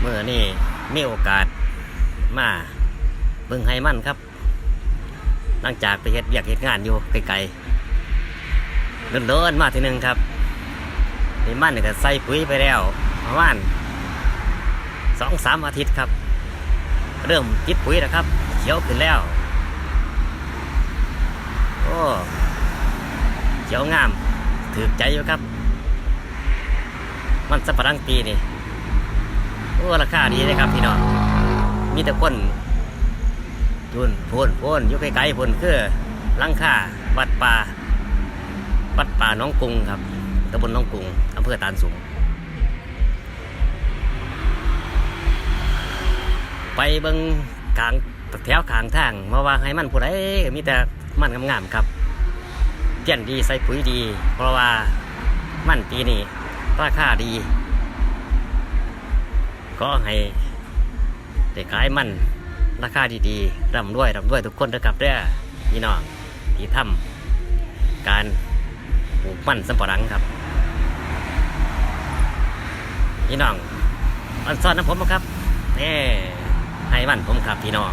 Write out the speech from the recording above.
เมื่อนี่มีโอกาสมาเบิ่งไฮมันครับ หลังจากไปเฮ็ดเวียกเฮ็ดงานอยู่ไกลๆเดินๆมาทีหนึงครับไฮมันนี่ก็ใส่ปุ๋ยไปแล้วประมาณสองสามอาทิตย์ครับ เริ่มติดปุ๋ยแล้วครับ เขียวขึ้นแล้ว โอ้เขียวงามถือใจอยู่ครับ มันสับปะรังปีนี่ โอ้ราคาดีเลยครับพี่น้องมีแต่คนทุนพูนพูนอยู่ไกลๆพูนคือลังค่าวัดป่าวัดป่าน้องกุงครับตำบลน้องกุงอำเภอตาลสูง ไปเบิงกลางแถวขางทางมาว่าให้มันผู้ใดมีแต่มันงามๆครับเตี้ยนดีใส่ปุ๋ยดี เพราะว่ามันปีนี้ราคาดี ก็ให้ได้ขายมันราคาดีๆร่ำรวยร่ำรวยทุกคนนะครับเด้อพี่น้องที่ทำการปลูกมันสำปะหลังครับพี่น้องอันซ้อนน้ำผมครับแน่ให้มันผมครับพี่น้อง